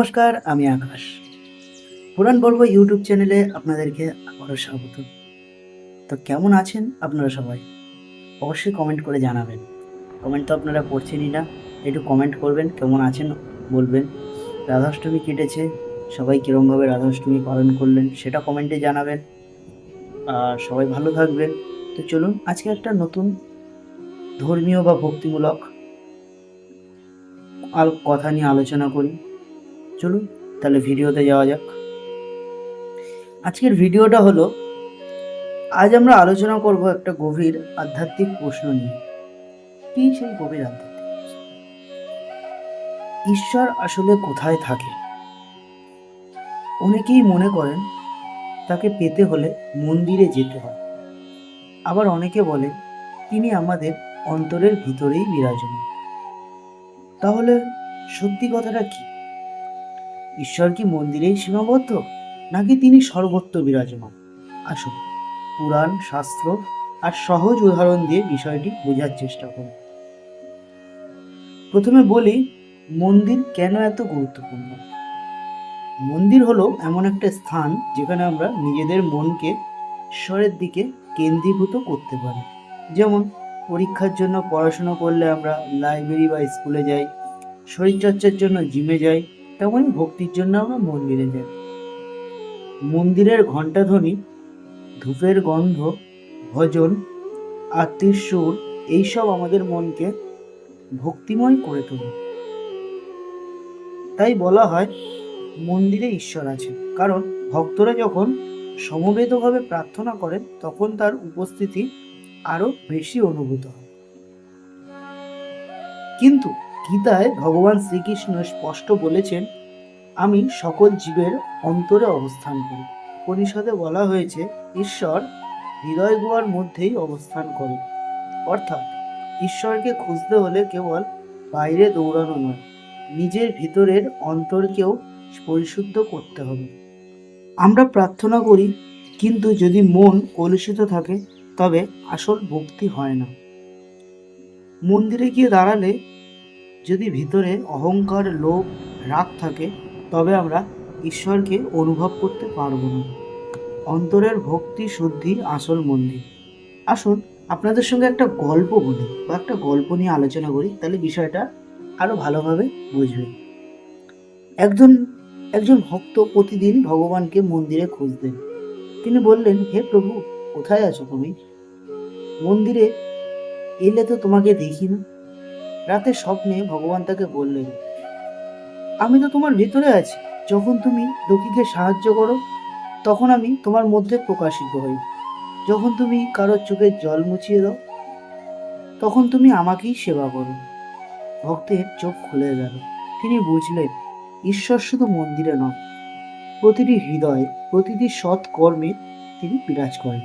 নমস্কার, আমি আকাশ। পুরাণ পর্ব ইউটিউব চ্যানেলে আপনাদেরকে আবারও স্বাগত। তো কেমন আছেন আপনারা সবাই? অবশ্যই কমেন্ট করে জানাবেন। কমেন্ট তো আপনারা করছেনই না, একটু কমেন্ট করবেন, কেমন আছেন বলবেন। রাধাষ্টমী কেটেছে, সবাই কীরমভাবে রাধাষ্টমী পালন করলেন সেটা কমেন্টে জানাবেন। আর সবাই ভালো থাকবেন। তো চলুন, আজকে একটা নতুন ধর্মীয় বা ভক্তিমূলক আর কথা নিয়ে আলোচনা করি। চলুন তাহলে ভিডিওতে যাওয়া যাক। আজকের ভিডিওটা হলো, আজ আমরা আলোচনা করব একটা গভীর আধ্যাত্মিক প্রশ্ন নিয়ে। কি সেই গভীর আধ্যাত্মিক? ঈশ্বর আসলে কোথায় থাকে? অনেকেই মনে করেন তাকে পেতে হলে মন্দিরে যেতে হয়। আবার অনেকে বলেন তিনি আমাদের অন্তরের ভিতরেই বিরাজমান। তাহলে সত্যি কথাটা কি? ঈশ্বর কি মন্দিরেই সীমাবদ্ধ? নাকি তিনি সর্বত্র বিরাজমান? আসুন, পুরাণ, শাস্ত্র আর সহজ উদাহরণ দিয়ে বিষয়টি বোঝার চেষ্টা করুন। প্রথমে বলি, মন্দির কেন এত গুরুত্বপূর্ণ? মন্দির হলো এমন একটা স্থান যেখানে আমরা নিজেদের মনকে ঈশ্বরের দিকে কেন্দ্রীভূত করতে পারি। যেমন, পরীক্ষার জন্য পড়াশোনা করলে আমরা লাইব্রেরি বা স্কুলে যাই, শরীরচর্চার জন্য জিমে যাই তেমনই ভক্তির জন্য আমরা মন্দিরে যাই মন্দিরের ঘণ্টাধ্বনি, ধূপের গন্ধ, ভজন আত্মীর সুর, এইসব আমাদের মনকে ভক্তিময় করে তোলে। তাই বলা হয়, মন্দিরে ঈশ্বর আছে কারণ ভক্তরা যখন সমবেতভাবে প্রার্থনা করেন, তখন তার উপস্থিতি আরও বেশি অনুভূত হয়। কিন্তু গীতায় ভগবান শ্রীকৃষ্ণ স্পষ্ট বলেছেন, আমি সকল জীবের অন্তরে অবস্থান করি। পরিষদে বলা হয়েছে, ঈশ্বর হৃদয় গুহার মধ্যেই অবস্থান করে। অর্থাৎ, ঈশ্বরকে খুঁজতে হলে কেবল বাইরে দৌড়ানো নয়, নিজের ভিতরের অন্তরকেও পরিশুদ্ধ করতে হবে। আমরা প্রার্থনা করি, কিন্তু যদি মন কলুষিত থাকে, তবে আসল ভক্তি হয় না। মন্দিরে গিয়ে দাঁড়ালে যদি ভিতরে অহংকার, লোভ, রাগ থাকে, তবে আমরা ঈশ্বরকে অনুভব করতে পারব না। অন্তরের ভক্তি, শুদ্ধি, আসল মন্দির। আসুন আপনাদের সঙ্গে একটা গল্প বলি বা একটা গল্প নিয়ে আলোচনা করি, তাহলে বিষয়টা আরও ভালোভাবে বুঝবেন একজন একজন ভক্ত প্রতিদিন ভগবানকে মন্দিরে খুঁজতেন। তিনি বললেন, হে প্রভু, কোথায় আছো তুমি? মন্দিরে এলে তো তোমাকে দেখি না। রাতে স্বপ্নে ভগবান তাকে বললেন, আমি তো তোমার ভিতরে আছি। যখন তুমি দুঃখীকে সাহায্য করো, তখন আমি তোমার মধ্যে প্রকাশিত হই। যখন তুমি কারোর চোখের জল মুছিয়ে দাও, তখন তুমি আমাকেই সেবা করো ভক্তের চোখ খুলে গেল। তিনি বুঝলেন, ঈশ্বর শুধু মন্দিরে নয় প্রতিটি হৃদয়ে, প্রতিটি সৎ কর্মে তিনি বিরাজ করেন।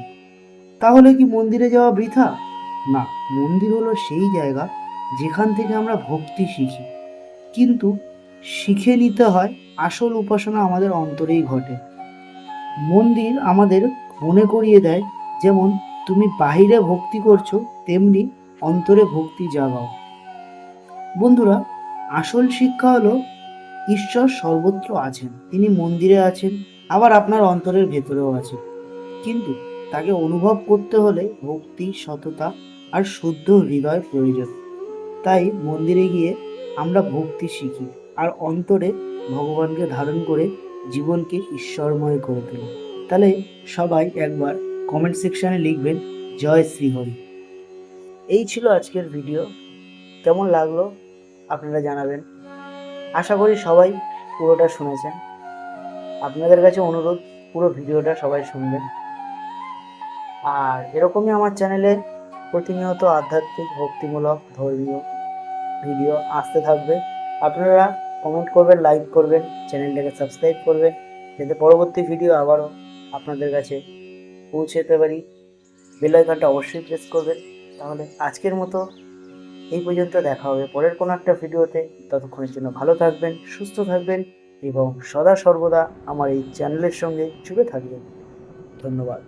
তাহলে কি মন্দিরে যাওয়া বৃথা? না, মন্দির হলো সেই জায়গা যেখান থেকে আমরা ভক্তি শিখি। কিন্তু শিখে নিতে হয় আসল উপাসনা আমাদের অন্তরেই ঘটে। মন্দির আমাদের মনে করিয়ে দেয়, যেমন তুমি বাহিরে ভক্তি করছ, তেমনি অন্তরে ভক্তি জাগাও। বন্ধুরা, আসল শিক্ষা হলো ঈশ্বর সর্বত্র আছেন। তিনি মন্দিরে আছেন, আবার আপনার অন্তরের ভেতরেও আছেন। কিন্তু তাকে অনুভব করতে হলে ভক্তি, সততা আর শুদ্ধ হৃদয় প্রয়োজন। তাই মন্দিরে গিয়ে আমরা ভক্তি শিখি আর অন্তরে ভগবানকে ধারণ করে জীবনকে ঈশ্বরময় করে তুলি। তাহলে সবাই একবার কমেন্ট সেকশানে লিখবেন, জয় শ্রীহরি। এই ছিল আজকের ভিডিও কেমন লাগল আপনারা জানাবেন। আশা করি সবাই পুরোটা শুনেছেন। আপনাদের কাছে অনুরোধ, পুরো ভিডিওটা সবাই শুনবেন। আর এরকমই আমার চ্যানেলে প্রতিনিয়ত আধ্যাত্মিক, ভক্তিমূলক, ধর্মীয় ভিডিও আসতে থাকবে। আপনারা কমেন্ট করবেন লাইক করবেন চ্যানেলটাকে সাবস্ক্রাইব করবেন, যাতে পরবর্তী ভিডিও আবারও আপনাদের কাছে পৌঁছে যেতে পারি। বেল আইকনটা অবশ্যই প্রেস করবেন। তাহলে আজকের মতো এই পর্যন্ত দেখা হবে পরের কোনো একটা ভিডিওতে। ততক্ষণের জন্য ভালো থাকবেন, সুস্থ থাকবেন এবং সদা সর্বদা আমার এই চ্যানেলের সঙ্গে জুড়ে থাকবেন। ধন্যবাদ।